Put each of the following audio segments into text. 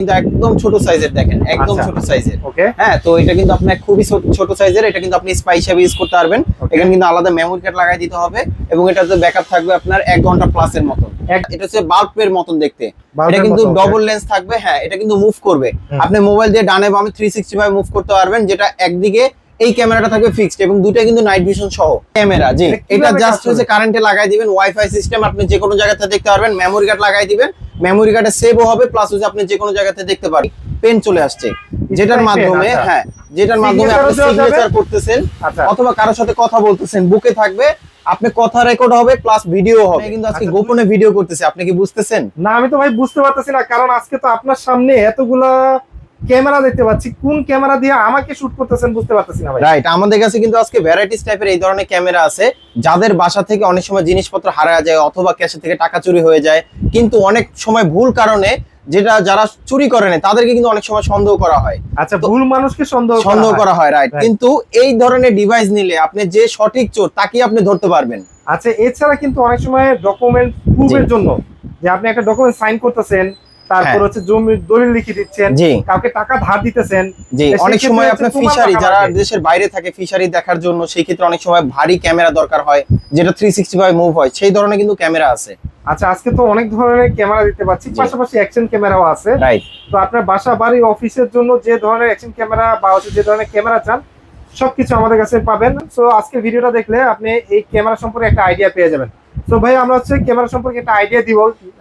কিন্তু একদম ছোট সাইজের দেখেন একদম আচ্ছা। ছোট সাইজের ওকে হ্যাঁ তো এটা কিন্তু আপনার খুবই ছোট- সাইজের এটা কিন্তু আপনি স্পাই হিসাবে ইউজ করতে পারবেন। এখানে কিন্তু আলাদা মেমোরি কার্ড লাগাই দিতে হবে এবং এটাতে ব্যাকআপ থাকবে আপনার এক ঘণ্টা প্লাস এর মতন এটা হচ্ছে বাল্বের মতন দেখতে। এটা কিন্তু ডবল লেন্স থাকবে হ্যাঁ এটা কিন্তু মুভ করবে। আপনি মোবাইল দিয়ে ডানে বামে থ্রি সিক্সটি ফাইভ মুভ করতে পারবেন যেটা একদিকে এই ক্যামেরাটা থাকবে ফিক্সড এবং দুটাই কিন্তু নাইট ভিশন সহ। ক্যামেরা জি। এটা জাস্ট হচ্ছে? কারেন্টে লাগাই দিবেন ওয়াইফাই সিস্টেম আপনি যে কোনো জায়গাতে দেখতে পারবেন মেমোরি কার্ড লাগাই দিবেন মেমোরি কার্ডে সেভও হবে প্লাস হচ্ছে আপনি যে কোনো জায়গাতে দেখতে পারি পেন চলে আসছে যেটার মাধ্যমে আচ্ছা। হ্যাঁ যেটার মাধ্যমে আপনি? সিগনেচার করতেছেন আচ্ছা অথবা কারোর সাথে কথা বলতেছেন বুকে থাকবে আপনি কথা রেকর্ড হবে প্লাস ভিডিও হবে কিন্তু আজকে আচ্ছা, গোপনে ভিডিও করতেছে আপনি কি বুঝতেছেন না আমি তো ভাই বুঝতে পারতেছি না কারণ আজকে তো আপনার সামনে এতগুলা ক্যামেরা দেখতে পাচ্ছি। কোন ক্যামেরা দিয়ে আমাকে শুট করতেছেন বুঝতে পারতেছি না ভাই। রাইট আমাদের কাছে কিন্তু আজকে ভ্যারাইটিস টাইপের এই ধরনের ক্যামেরা আছে। যাদের বাসা থেকে অনেক সময় জিনিসপত্র হারায় যায় অথবা ক্যাশে থেকে টাকা চুরি হয়ে যায় কিন্তু অনেক সময় ভুল কারণে যেটা যারা চুরি করে নেয় তাদেরকে কিন্তু অনেক সময় সন্দেহ করা হয়। আচ্ছা ভুল মানুষকে সন্দেহ করা সন্দেহ করা হয় রাইট কিন্তু এই ধরনের ডিভাইস নিলে আপনি যে সঠিক চোর তাকে আপনি ধরতে পারবেন। আচ্ছা এছাড়া কিন্তু অনেক সময় ডকুমেন্ট প্রুফের জন্য যে আপনি একটা ডকুমেন্ট সাইন করতেছেন তারপর হ্যাঁ। হচ্ছে জমি দলিল লিখে দিচ্ছেন কাউকে টাকা ধার দিতেছেন জি অনেক সময় আপনার ফিশারি যারা দেশের বাইরে থাকে ফিশারি দেখার জন্য সেই ক্ষেত্রে অনেক সময় ভারী ক্যামেরা দরকার হয় যেটা থ্রি সিক্সটি ফাইভ মুভ হয় সেই ধরনের কিন্তু ক্যামেরা আছে। আচ্ছা আজকে তো অনেক ধরনের ক্যামেরা দিতে পাচ্ছি পাশাপাশি অ্যাকশন ক্যামেরাও আছে। তো আপনার বাসা বাড়ি অফিসের জন্য যে ধরনের অ্যাকশন ক্যামেরা বা হচ্ছে যে ধরনের ক্যামেরা চান সবকিছু আমাদের কাছে পাবেন। সো আজকে ভিডিওটা দেখলে আপনি এই ক্যামেরা সম্পর্কে একটা আইডিয়া পেয়ে যাবেন। তো ভাই আমরা হচ্ছে ক্যামেরা সম্পর্কে একটা আইডিয়া দিব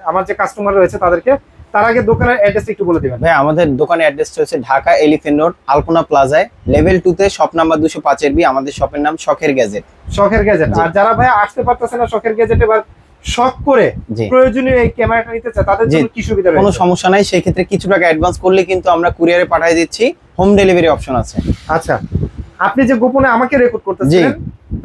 আমার যে কাস্টমার রয়েছে তাদেরকে। তার আগে দোকানের অ্যাড্রেস একটু বলে দিবেন। ভাই আমাদের দোকানের অ্যাড্রেসটা হচ্ছে ঢাকা এলিফেন্ট রোড আলপনা প্লাজায়। লেভেল টু তে শপ নাম্বার দুশো পাঁচের বি আমাদের শপের নাম শখের গ্যাজেট শখের গ্যাজেট আর যারা ভাই আসতে পারতেছে না শখের গ্যাজেট এবার শখ করে প্রয়োজনীয় এই ক্যামেরাটা নিতে চায় তাদের জন্য কি সুবিধা কোনো সমস্যা নাই সেই ক্ষেত্রে কিছু টাকা অ্যাডভান্স করলে কিন্তু আমরা কুরিয়ারে পাঠিয়ে দিচ্ছি হোম ডেলিভারি অপশন আছে। আচ্ছা আপনি যে গোপনে আমাকে রেকর্ড করতেছেন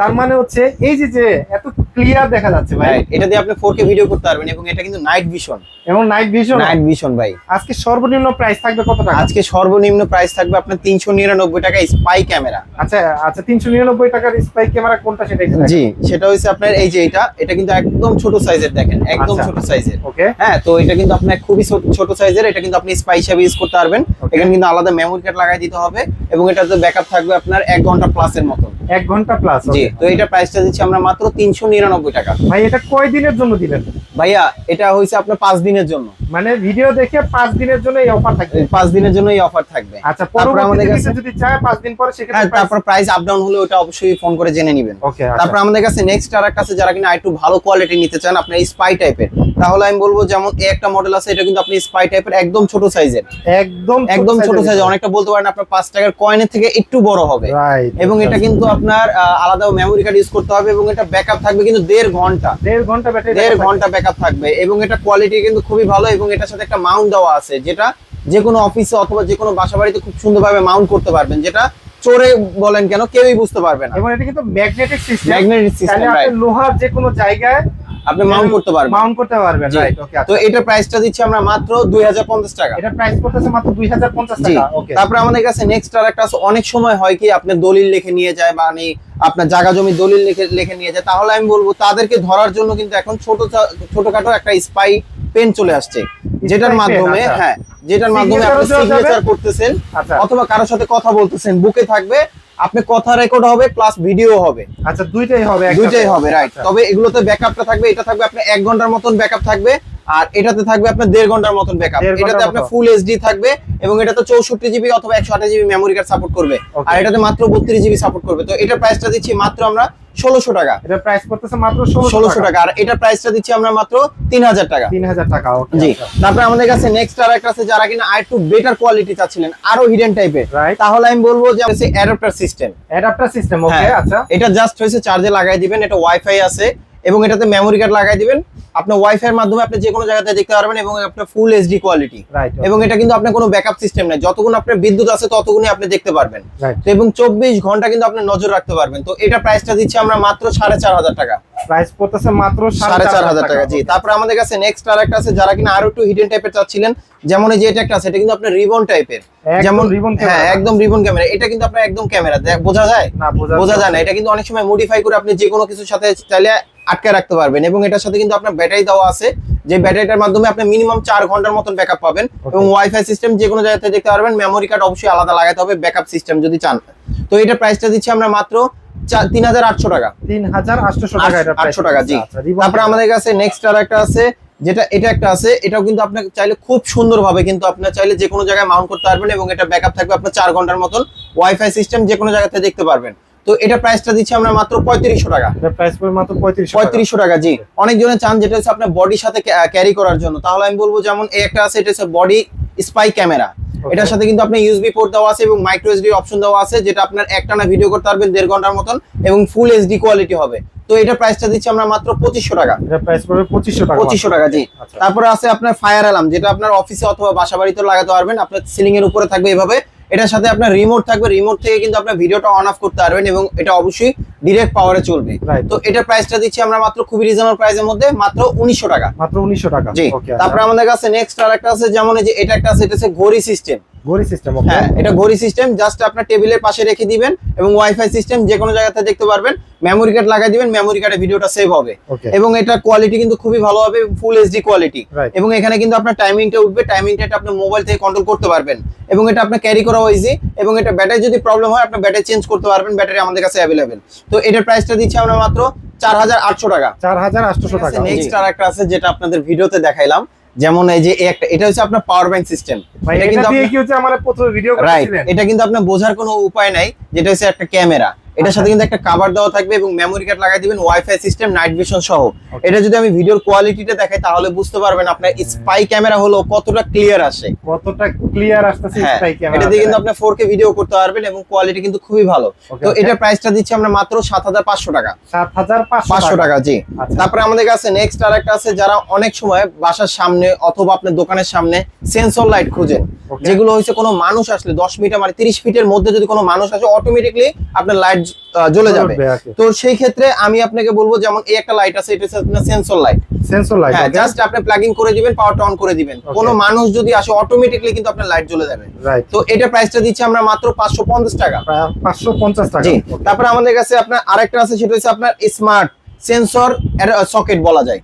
তার মানে হচ্ছে এই যে যে এত ক্লিয়ার দেখা যাচ্ছে ভাই। এটা দিয়ে আপনি ফোর কে ভিডিও করতে পারবেন এবং এটা কিন্তু নাইট ভিশন এবং নাইট ভিশন নাইট ভিশন ভাই। আজকে সর্বনিম্ন প্রাইস থাকবে কত টাকা? আজকে সর্বনিম্ন প্রাইস থাকবে আপনার তিনশো নিরানব্বই টাকা স্পাই ক্যামেরা আচ্ছা আচ্ছা তিনশো নিরানব্বই টাকার স্পাই ক্যামেরা কোনটা সেটা জি সেটা হচ্ছে আপনার এই যে এটা এটা কিন্তু একদম ছোট সাইজের দেখেন একদম আচ্ছা। ছোট সাইজের ওকে হ্যাঁ তো এটা কিন্তু আপনার খুবই ছোট- সাইজের এটা কিন্তু আপনি স্পাই হিসাবে ইউজ করতে পারবেন। এখানে কিন্তু আলাদা মেমোরি কার্ড লাগাই দিতে হবে এবং এটা এটাতে ব্যাকআপ থাকবে আপনার এক ঘণ্টা প্লাস এর মতন এক ঘণ্টা প্লাস জি তো এটা প্রাইসটা দিচ্ছি আমরা মাত্র তিনশো নিরানব্বই টাকা। ভাই এটা কয় দিনের জন্য দিবেন? ভাইয়া এটা হয়েছে আপনার পাঁচ দিনের জন্য। মানে ভিডিও দেখে পাঁচ দিনের জন্য এই অফার থাকবে? পাঁচ দিনের জন্য এই অফার থাকবে। আচ্ছা তারপর আমাদের কাছে- যদি চায় পাঁচ দিন পরে হ্যাঁ সেক্ষেত্রে তারপর প্রাইস আপ ডাউন হলে ওটা অবশ্যই ফোন করে জেনে নেবেন। তারপর আমাদের কাছে নেক্সট আর একটা আছে যারা কিনা একটু ভালো কোয়ালিটি নিতে চান আপনার স্পাই টাইপের তাহলে আমি বলব যেমন এই একটা মডেল আছে এটা কিন্তু আপনি স্পাই টাইপের একদম ছোট সাইজের একদম একদম ছোট সাইজ অনেকটা বলতে পারেন আপনার পাঁচ টাকার কয়েনের থেকে একটু বড় হবে। এবং এটা কিন্তু আপনার আলাদা মেমোরি কার্ড ইউজ করতে হবে এবং এটা ব্যাকআপ থাকবে কিন্তু দেড় ঘণ্টা। দেড় ঘণ্টা ব্যাটারি দেড় ঘণ্টা ব্যাকআপ থাকবে এবং এটা কোয়ালিটি কিন্তু খুবই ভালো এবং এটার সাথে একটা মাউন্ট দেওয়া আছে যেটা যে কোনো অফিসে অথবা যে কোনো বাসা বাড়িতে খুব সুন্দরভাবে মাউন্ট করতে পারবেন যেটা চোরে বলেন কেন কেউই বুঝতে পারবে না। এবং এটা কিন্তু ম্যাগনেটিক সিস্টেম ম্যাগনেটিক তাহলে সিস্টেম আপনি লোহার যে কোনো জায়গায় আপনি মাউন্ট করতে পারবেন। মাউন্ট করতে পারবেন। রাইট ওকে তো এটার প্রাইসটা দিচ্ছি আমরা মাত্র দুই হাজার পঞ্চাশ টাকা। এটা প্রাইস করতেছে মাত্র 2050 জি। টাকা ওকে তারপরে আমাদের কাছে নেক্সট আর একটা আছে, অনেক সময় হয় কি আপনি দলিল লিখে নিয়ে যায় মানে আপনার জায়গা জমি দলিল লিখে লিখে নিয়ে যায় তাহলে আমি বলব তাদেরকে ধরার জন্য কিন্তু এখন ছোট ছোটখাটো একটা স্পাই পেন চলে আসছে যেটার মাধ্যমে আচ্ছা। হ্যাঁ যেটার মাধ্যমে আপনি? সিগনেচার করতেছেন আচ্ছা। অথবা কারোর সাথে কথা বলতেছেন বুকে থাকবে আপনি কথা রেকর্ড হবে প্লাস ভিডিও হবে। আচ্ছা দুইটাই হবে দুইটাই হবে রাইট আচ্ছা। তবে এগুলোতে ব্যাকআপটা থাকবে এটা থাকবে আপনার এক ঘণ্টার মতন ব্যাকআপ থাকবে আর এটাতে থাকবে আপনার দেড় ঘণ্টার মতন ব্যাকআপ এটাতে আপনার ফুল এইচডি থাকবে এবং এটাতে চৌষট্টি জিবি অথবা একশো আঠাশ জিবি মেমোরি কার্ড সাপোর্ট করবে। আর এটাতে মাত্র বত্রিশ জিবি সাপোর্ট করবে। তো এটার প্রাইসটা দিচ্ছি মাত্র আমরা ষোলোশো টাকা। এটা প্রাইস করতেছে মাত্র ষোলোশো টাকা। আর এটার প্রাইসটা দিচ্ছি আমরা মাত্র তিন হাজার টাকা। 3000 টাকা জি। তারপরে আমাদের কাছে নেক্সট আর একটা আছে যারা কিনা আর একটু বেটার কোয়ালিটি চাচ্ছিলেন আরও হিডেন টাইপের তাহলে আমি বলব যে হচ্ছে adapter system adapter system okay. আচ্ছা। এটা জাস্ট হয়েছে চার্জে লাগাই দিবেন এটা ওয়াইফাই আছে এবং এটাতে মেমোরি কার্ড লাগাই দিবেন। আপনার ওয়াইফাই এর মাধ্যমে আপনি যে কোনো জায়গাতে দেখতে পারবেন এবং আপনার ফুল এইচডি কোয়ালিটি রাইট এবং এটা কিন্তু আপনার কোনো ব্যাকআপ সিস্টেম নেই যতক্ষণ আপনার বিদ্যুৎ আছে ততক্ষণই আপনি দেখতে পারবেন। তো এবং চব্বিশ ঘণ্টা কিন্তু আপনি নজর রাখতে পারবেন। তো এটা প্রাইসটা দিচ্ছি আমরা মাত্র সাড়ে চার হাজার টাকা। প্রাইস করতেছে মাত্র সাড়ে চার হাজার টাকা জি। তারপরে আমাদের কাছে নেক্সট আর একটা আছে যারা কিনা আরও একটু হিডেন টাইপের চাচ্ছিলেন যেমন এই যে এটা একটা আছে এটা কিন্তু আপনার রিবন টাইপের যেমন রিবন হ্যাঁ একদম রিবন ক্যামেরা এটা কিন্তু আপনার একদম ক্যামেরা বোঝা যায়? না বোঝা যায়। না। এটা কিন্তু অনেক সময় মডিফাই করে আপনি যে কোনো কিছুর সাথে চাইলে আটকে রাখতে পারবেন এবং এটার সাথে কিন্তু আপনার ব্যাটারি দেওয়া আছে। যে ব্যাটারিটার মাধ্যমে আপনি মিনিমাম চার ঘণ্টার মতন ব্যাকআপ পাবেন এবং ওয়াইফাই সিস্টেম যে কোনো জায়গাতে দেখতে পারবেন। মেমোরি কার্ড অবশ্যই আলাদা লাগাতে হবে ব্যাকআপ সিস্টেম যদি চান। তো এটা প্রাইসটা দিচ্ছি আমরা মাত্র তিন হাজার আটশো টাকা। তিন হাজার আটশো টাকা আটশো টাকা জি। আচ্ছা, তারপরে আমাদের কাছে নেক্সট আর একটা আছে যেটা এটা একটা আছে এটাও কিন্তু আপনাকে চাইলে খুব সুন্দরভাবে কিন্তু আপনার চাইলে যে কোনো জায়গায় মাউন্ট করতে পারবেন এবং এটা ব্যাকআপ থাকবে আপনার চার ঘণ্টার মতন ওয়াইফাই সিস্টেম যে কোনো জায়গাতে দেখতে পারবেন। তো এটা প্রাইসটা দিচ্ছি আমরা মাত্র পঁয়ত্রিশশো টাকা। প্রাইস মাত্র পঁয়ত্রিশশো পঁয়ত্রিশশো টাকা জি। অনেকজনে চান যেটা হচ্ছে আপনার বডির সাথে ক্যারি করার জন্য। তাহলে আমি বলব যেমন এই একটা আছে এটা হচ্ছে বডি স্পাই ক্যামেরা এটার সাথে কিন্তু আপনার ইউএসবি পোর্ট দেওয়া আছে এবং মাইক্রো এসডি অপশন দেওয়া আছে যেটা আপনার একটানা ভিডিও করতে পারবেন দেড় ঘণ্টার মতন এবং ফুল এইচডি কোয়ালিটি হবে। তো এটা প্রাইসটা দিচ্ছি আমরা মাত্র পঁচিশশো টাকা। এটা প্রাইস পড়বে পঁচিশশো টাকা পঁচিশশো টাকা জি। আচ্ছা। তারপরে আছে আপনার ফায়ার অ্যালার্ম যেটা আপনার অফিসে অথবা বাসা বাড়িতে লাগাতে পারবেন। আপনার সিলিং এর উপরে থাকবে এভাবে। এটার সাথে আপনার রিমোট থাকবে। রিমোট থেকে কিন্তু আপনার ভিডিওটা অন অফ করতে পারবেন এবং এটা অবশ্যই ডিরেক্ট পাওয়ারে চলবে. তো এটা প্রাইসটা দিচ্ছি আমরা মাত্র খুবই রিজনেবল প্রাইসের মধ্যে মাত্র উনিশশো টাকা। মাত্র উনিশশো টাকা। জি। ওকে তারপরে আমাদের কাছে নেক্সট আর একটা আছে যেমন এই যে এটা একটা আছে এটা হচ্ছে ঘড়ি সিস্টেম গড়ি সিস্টেম ওকে হ্যাঁ এটা ঘড়ি সিস্টেম জাস্ট আপনার টেবিলের পাশে রেখে দিবেন এবং ওয়াইফাই সিস্টেম যে কোনো জায়গাতে দেখতে পারবেন। মেমোরি কার্ড লাগাই দিবেন মেমোরি কার্ডে ভিডিওটা সেভ হবে। এবং এটা কোয়ালিটি কিন্তু খুবই ভালো হবে ফুল এইচডি কোয়ালিটি এবং এখানে কিন্তু আপনার টাইমিংটা উঠবে টাইমিংটা এটা আপনি মোবাইল থেকে কন্ট্রোল করতে পারবেন। এবং এটা আপনার ক্যারি করাও ইজি এবং এটা ব্যাটারি যদি প্রবলেম হয় আপনার ব্যাটারি চেঞ্জ করতে পারবেন ব্যাটারি আমাদের কাছে অ্যাভেলেবেল তো এটার প্রাইসটা দিচ্ছি আমরা মাত্র চার হাজার আটশো টাকা। চার হাজার আটশো টাকা। নেক্সট আর একটা আছে যেটা আপনাদের ভিডিওতে দেখাইলাম। যেমন এই যে একটা এটা হচ্ছে আপনার পাওয়ার ব্যাংক সিস্টেম এটা কিন্তু আপনি কি হচ্ছে? আমার প্রথমে ভিডিও করেছিলেন। এটা কিন্তু আপনার বোঝার কোনো উপায় নাই যেটা হচ্ছে একটা ক্যামেরা এটার সাথে কিন্তু একটা কভার দেওয়া থাকবে এবং মেমোরি কার্ড লাগাই দিবেন ওয়াইফাই সিস্টেম নাইট ভিশন সহ। এটা যদি আমি ভিডিওর কোয়ালিটিটা দেখাই তাহলে বুঝতে পারবেন আপনার স্পাই ক্যামেরা হলো কতটা ক্লিয়ার আসে। কতটা ক্লিয়ার আসতেছে স্পাই ক্যামেরা এটা দিয়ে কিন্তু আপনি 4K ভিডিও করতে পারবেন এবং কোয়ালিটি কিন্তু খুবই ভালো। তো এটা প্রাইসটা দিচ্ছি আমরা মাত্র 7500 টাকা। সাত হাজার পাঁচশো পাঁচশো টাকা। জি। আচ্ছা। তারপরে আমাদের কাছে নেক্সট আর একটা আছে যারা অনেক সময় বাসার সামনে অথবা আপনার দোকানের সামনে সেন্সর লাইট খুঁজেন. যেগুলো হচ্ছে কোনো মানুষ আসলে দশ মিটার মানে তিরিশ ফিটের মধ্যে যদি কোনো মানুষ আসে অটোমেটিকলি আপনার লাইট জ্বলে যাবে। তো সেই ক্ষেত্রে আমি আপনাকে বলব যেমন এই একটা লাইট আছে এটা আপনার সেন্সর লাইট সেন্সর লাইট হ্যাঁ জাস্ট আপনি প্লাগিং করে দিবেন পাওয়ারটা অন করে দিবেন। কোনো মানুষ যদি আসে অটোমেটিক্যালি কিন্তু আপনার লাইট জ্বলে যাবে। রাইট তো এটা প্রাইসটা দিচ্ছি আমরা মাত্র পাঁচশো পঞ্চাশ টাকা। পাঁচশো পঞ্চাশ টাকা। জি। তারপরে আমাদের কাছে আপনার আরেকটা আছে সেটা হচ্ছে আপনার স্মার্ট সেন্সর সকেট বলা যায়।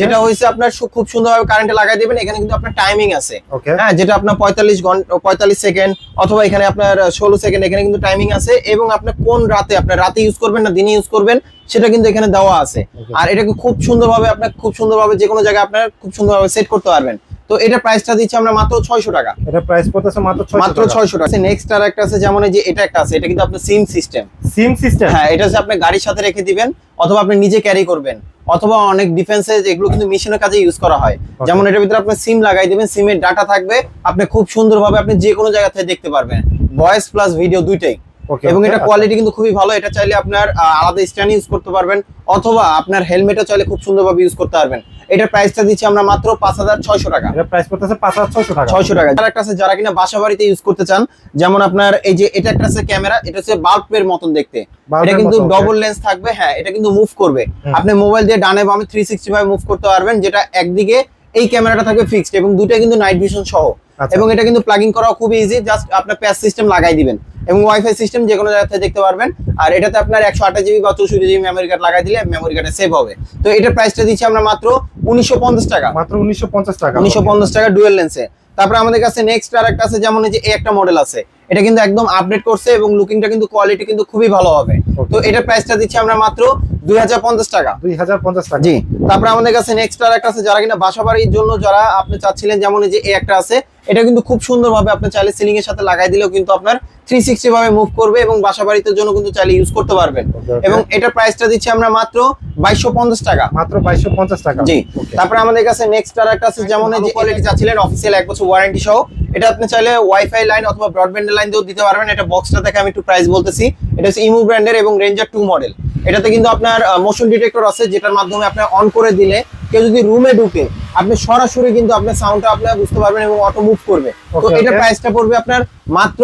যেটা হয়েছে আপনার খুব সুন্দরভাবে কারেন্টে লাগাই দিবেন এখানে কিন্তু আপনার টাইমিং আছে। হ্যাঁ যেটা আপনার পঁয়তাল্লিশ ঘণ্টা পঁয়তাল্লিশ সেকেন্ড অথবা এখানে আপনার ষোলো সেকেন্ড এখানে কিন্তু টাইমিং আছে এবং আপনার কোন রাতে আপনার রাতে ইউজ করবেন না দিনে ইউজ করবেন সেটা কিন্তু এখানে দেওয়া আছে। আর এটাকে খুব সুন্দরভাবে আপনার খুব সুন্দরভাবে যে কোনো জায়গায় আপনার খুব সুন্দরভাবে সেট করতে পারবেন। তো এটা প্রাইসটা দিচ্ছি আমরা মাত্র ছয়শো টাকা। এটা প্রাইস পড়তেছে মাত্র 600 মাত্র ছয়শো টাকা। নেক্সট আর একটা আছে যেমন এই যে এটা একটা আছে এটা কিন্তু আপনার সিম সিস্টেম সিম সিস্টেম হ্যাঁ এটা হচ্ছে আপনি গাড়ির সাথে রেখে দিবেন অথবা আপনি নিজে ক্যারি করবেন অথবা অনেক ডিফেন্সে এগুলো কিন্তু মেশিনের কাজে ইউজ করা হয়। যেমন এটার ভিতরে আপনি সিম লাগাই দিবেন সিমের ডাটা থাকবে আপনি খুব সুন্দরভাবে আপনি যে কোনো জায়গা থেকে দেখতে পারবেন। ভয়েস প্লাস ভিডিও দুইটাই। ওকে এবং এটা কোয়ালিটি কিন্তু খুবই ভালো এটা চাইলে আপনার আলাদা স্ট্যান্ড ইউজ করতে পারবেন অথবা আপনার হেলমেটও চাইলে খুব সুন্দরভাবে ইউজ করতে পারবেন। এটার প্রাইসটা দিচ্ছি আমরা মাত্র পাঁচ হাজার ছয়শো টাকা। এটা প্রাইস পড়তেছে পাঁচ হাজার ছয়শো টাকা। ছয়শো টাকা। আর একটা আছে যারা কিনা বাসা বাড়িতে ইউজ করতে চান যেমন আপনার এই যে এটা একটা আছে ক্যামেরা এটা হচ্ছে বাল্বের মতন দেখতে। এটা কিন্তু ডবল লেন্স থাকবে হ্যাঁ এটা কিন্তু মুভ করবে। আপনি মোবাইল দিয়ে ডানে বামে থ্রি সিক্সটি ফাইভ মুভ করতে পারবেন যেটা একদিকে এই ক্যামেরাটা থাকবে ফিক্সড এবং দুটাই কিন্তু নাইট ভিশন সহ। আচ্ছা। এবং এটা কিন্তু প্লাগিং করা খুব ইজি জাস্ট আপনার প্যাচ সিস্টেম লাগাই দিবেন। এবং ওয়াইফাই সিস্টেম যে কোনো জায়গা থেকে দেখতে পারবেন। আর এটাতে আপনার একশো আঠাশ জিবি বা চৌষট্টি জিবি মেমোরি কার্ড লাগাই দিলে মেমোরি কার্ডে সেভ হবে। তো এটার প্রাইসটা দিচ্ছি আমরা মাত্র উনিশশো পঞ্চাশ টাকা। মাত্র উনিশশো পঞ্চাশ টাকা। উনিশশো পঞ্চাশ টাকা ডুয়েল লেন্সে তারপরে আমাদের কাছে নেক্সট আর একটা আছে যেমন এই যে একটা মডেল আছে। এটা কিন্তু একদম আপডেট করছে এবং লুকিংটা কিন্তু কোয়ালিটি কিন্তু খুবই ভালো হবে। তো এটার প্রাইসটা দিচ্ছি আমরা মাত্র দুই হাজার পঞ্চাশ টাকা। দুই হাজার পঞ্চাশ টাকা। জি তারপরে আমাদের কাছে নেক্সট আর একটা আছে যারা কিনা বাসা বাড়ির জন্য যারা আপনি চাচ্ছিলেন যেমন যে এই একটা আছে এটা কিন্তু খুব সুন্দরভাবে আপনি চাইলে সিলিং এর সাথে লাগাই দিলেও কিন্তু আপনার থ্রি সিক্সটি ভাবে মুভ করবে এবং বাসা বাড়িতে জন্য কিন্তু চাইলে ইউজ করতে পারবেন. এবং এটার প্রাইসটা দিচ্ছি আমরা মাত্র বাইশশো পঞ্চাশ টাকা। মাত্র বাইশশো পঞ্চাশ টাকা। জি তারপরে আমাদের কাছে নেক্সট আর একটা আছে যেমন কোয়ালিটি চাচ্ছিলেন অফিসিয়াল এক বছর ওয়ারেন্টি সহ। এটা আপনি চাইলে ওয়াইফাই লাইন অথবা ব্রডব্যান্ড লাইন দিয়েও দিতে পারবেন। এটা বক্সটা দেখে আমি একটু প্রাইস বলতেছি। এটা হচ্ছে ইমু ব্র্যান্ডের এবং রেঞ্জার টু মডেল এটাতে কিন্তু আপনার মোশন ডিটেক্টর আছে যেটার মাধ্যমে আপনি অন করে দিলে কেউ যদি রুমে ঢুকে আপনি সরাসরি কিন্তু আপনার সাউন্ডটা আপনার বুঝতে পারবেন এবং অটো মুভ করবে। তো এটা. প্রাইসটা পড়বে আপনার মাত্র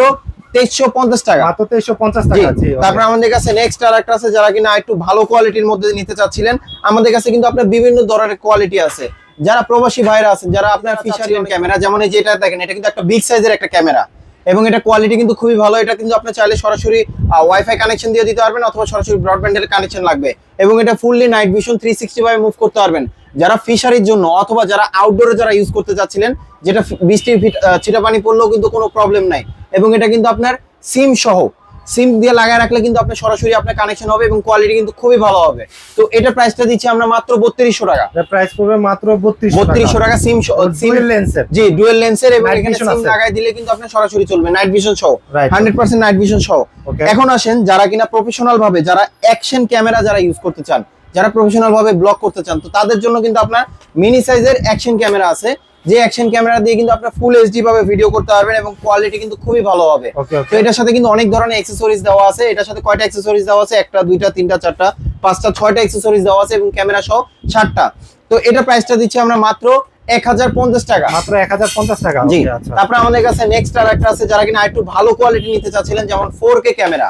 তেইশশো পঞ্চাশ টাকা। মাত্র তেইশশো পঞ্চাশ টাকা জি okay. আমাদের কাছে নেক্সট আর একটা আছে যারা কিনা একটু ভালো কোয়ালিটির মধ্যে নিতে চাচ্ছিলেন। আমাদের কাছে কিন্তু আপনার বিভিন্ন ধরনের কোয়ালিটি আছে। যারা প্রবাসী ভাইরা আছেন যারা আপনার ফিশারি ক্যামেরা যেমন এই যেটা দেখেন এটা কিন্তু একটা বিগ সাইজের একটা ক্যামেরা এবং এটা কোয়ালিটি কিন্তু খুবই ভালো এটা কিন্তু আপনি চাইলে সরাসরি ওয়াইফাই কানেকশন দিয়ে দিতে পারবেন অথবা সরাসরি ব্রডব্যান্ডের কানেকশন লাগবে। এবং এটা fully night vision three sixty ভাবে মুভ করতে পারবেন। যারা ফিশারির জন্য অথবা যারা আউটডোরে যারা ইউজ করতে চাচ্ছিলেন যেটা বৃষ্টির ফিট- ছিটা পানি পড়লেও কিন্তু কোনো প্রবলেম নাই। এবং এটা কিন্তু আপনার সিম সহ সিম দিয়ে লাগায় রাখলে কিন্তু আপনার সরাসরি আপনার কানেকশন হবে এবং কোয়ালিটি কিন্তু খুবই ভালো হবে। তো এটা প্রাইসটা দিচ্ছি আমরা মাত্র বত্রিশশো টাকা। প্রাইস পড়বে মাত্র বত্রিশ বত্রিশশো টাকা সিম সিম লেন্সের জি ডুয়েল লেন্সের এবং এখানে সিম। লাগাই দিলে কিন্তু আপনার সরাসরি চলবে। নাইট ভিশন সহ. হান্ড্রেড পার্সেন্ট নাইট ভিশন সহ। এখন আসেন যারা কিনা প্রফেশনাল ভাবে যারা অ্যাকশন ক্যামেরা যারা ইউজ করতে চান যারা প্রফেশনাল ভাবে ব্লগ করতে চান তো তাদের জন্য কিন্তু আপনার মিনি সাইজের অ্যাকশন ক্যামেরা আছে। যে অ্যাকশন ক্যামেরা দিয়ে কিন্তু আপনার ফুল এইচডি ভাবে ভিডিও করতে পারবেন এবং কোয়ালিটি কিন্তু খুবই ভালো হবে। তো এটার সাথে কিন্তু অনেক ধরনের অ্যাক্সেসরিজ দেওয়া আছে। এটার সাথে কয়টা অ্যাক্সেসরিজ দেওয়া আছে? একটা দুইটা তিনটা চারটা পাঁচটা ছয়টা অ্যাক্সেসরিজ দেওয়া আছে এবং ক্যামেরা সহ ষাটটা তো এটা প্রাইসটা দিচ্ছি আমরা মাত্র এক হাজার পঞ্চাশ টাকা। মাত্র এক হাজার পঞ্চাশ টাকা জি। ওকে আচ্ছা। তারপরে আমাদের কাছে নেক্সট আর একটা আছে যারা কিনা একটু ভালো কোয়ালিটি নিতে চাচ্ছিলেন যেমন ফোর কে ক্যামেরা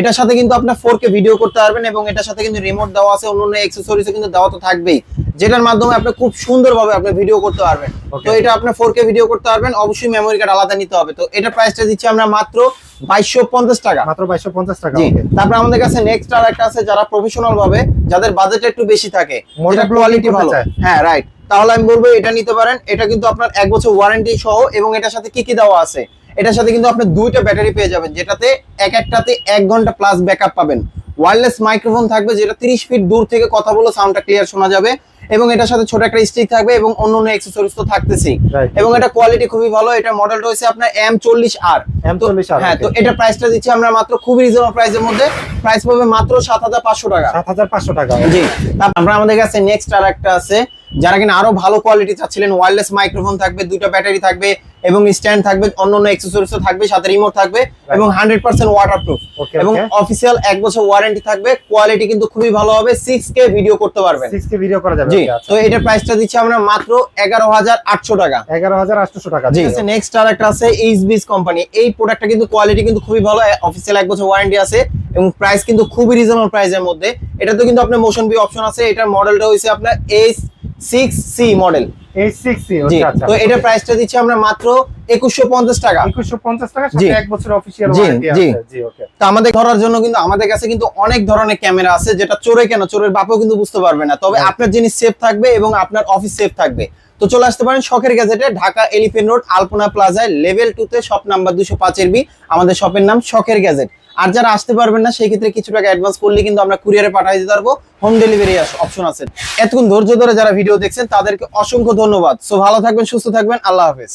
এটার সাথে কিন্তু আপনার ফোর কে ভিডিও করতে পারবেন এবং এটার সাথে কিন্তু রিমোট দেওয়া আছে অন্য অন্য অ্যাক্সেসরিজ কিন্তু দেওয়া তো থাকবেই। যেটার মাধ্যমে আপনি খুব সুন্দরভাবে আপনি ভিডিও করতে পারবেন। তো এটা আপনি ফোর কে ভিডিও করতে পারবেন অবশ্যই মেমোরি কার্ড আলাদা নিতে হবে। তো এটা প্রাইসটা দিচ্ছি আমরা মাত্র বাইশশো পঞ্চাশ টাকা। মাত্র বাইশশো পঞ্চাশ টাকা তারপর আমাদের কাছে নেক্সট আর একটা আছে যারা প্রফেশনাল ভাবে যাদের বাজেট একটু বেশি থাকে কোয়ালিটি ভালো। হ্যাঁ রাইট তাহলে আমি বলব এটা নিতে পারেন। এটা কিন্তু আপনার এক বছর ওয়ারেন্টি সহ এবং এটার সাথে কি কি দেওয়া আছে এটার সাথে কিন্তু আপনি দুইটা ব্যাটারি পেয়ে যাবেন যেটাতে এক একটাতে এক ঘণ্টা প্লাস ব্যাকআপ পাবেন। ওয়্যারলেস মাইক্রোফোন থাকবে যেটা 30 ফিট দূর থেকে কথা বলে সাউন্ডটা ক্লিয়ার শোনা যাবে। এবং এটার সাথে ছোট একটা স্টিক থাকবে এবং অন্য অন্য অ্যাক্সেসরিজ তো থাকতেছি এবং এটা কোয়ালিটি খুবই ভালো এটা মডেলটা হচ্ছে আপনার এম চল্লিশ আর M40R, হ্যাঁ তো এটা প্রাইসটা দিচ্ছি আমরা মাত্র খুবই রিজনেবল প্রাইসের মধ্যে। প্রাইস পাবে মাত্র সাত হাজার পাঁচশো টাকা। সাত হাজার পাঁচশো টাকা। জি তারপর আমাদের কাছে নেক্সট আর একটা আছে। যারা কিনা আরও ভালো কোয়ালিটি চাচ্ছিলেন ওয়্যারলেস মাইক্রোফোন থাকবে দুইটা ব্যাটারি থাকবে এবং স্ট্যান্ড থাকবে অন্য অন্য অ্যাক্সেসরিজ থাকবে সাথে রিমোট থাকবে এবং হান্ড্রেড পার্সেন্ট ওয়াটারপ্রুফ Okay, এবং অফিসিয়াল এক বছর ওয়ারেন্টি থাকবে কোয়ালিটি কিন্তু খুবই ভালো হবে সিক্স কে ভিডিও করতে পারবেন। সিক্স কে ভিডিও করা যাবে। জি আচ্ছা। তো এটার প্রাইসটা দিচ্ছি আমরা মাত্র এগারো হাজার আটশো টাকা। এগারো হাজার আটশো টাকা জি নেক্সট আর একটা আছে এইচ এইচবিস কোম্পানি এই প্রোডাক্টটা কিন্তু কোয়ালিটি কিন্তু খুবই ভালো অফিসিয়াল এক বছর ওয়ারেন্টি আছে। এবং প্রাইস কিন্তু খুবই রিজনেবল প্রাইসের মধ্যে। এটাতে কিন্তু আপনার মোশন বি অপশন আছে। এটার মডেলটা হইছে আপনার এইচ সিক্স সি মডেল আচ্ছা তো এটার প্রাইসটা দিচ্ছি আমরা মাত্র একুশশো পঞ্চাশ টাকা। একুশশো পঞ্চাশ টাকা সাথে এক বছর অফিসিয়াল ওয়ারেন্টি আছে। জি ওকে তো আমাদের ধরার জন্য কিন্তু আমাদের কাছে কিন্তু অনেক ধরনের ক্যামেরা আছে যেটা চোরে কেন? চোরের বাপও কিন্তু বুঝতে পারবে না। তবে আপনার জিনিস সেফ থাকবে এবং আপনার অফিস সেফ থাকবে। তো চলে আসতে পারেন শখের গ্যাজেটে ঢাকা এলিফেন্ট রোড আলপনা প্লাজায় লেভেল টু তে শপ নাম্বার দুশো পাঁচের বি আমাদের শপের নাম শখের গ্যাজেট আর যারা আসতে পারবেন না, সেই ক্ষেত্রে কিছু টাকা অ্যাডভান্স করলে কিন্তু আমরা কুরিয়ারে পাঠিয়ে দিতে পারব। হোম ডেলিভারি অপশন আছে। এতক্ষণ ধৈর্য ধরে যারা ভিডিও দেখছেন, তাদেরকে অসংখ্য ধন্যবাদ। সো ভালো থাকবেন, সুস্থ থাকবেন, আল্লাহ হাফেজ।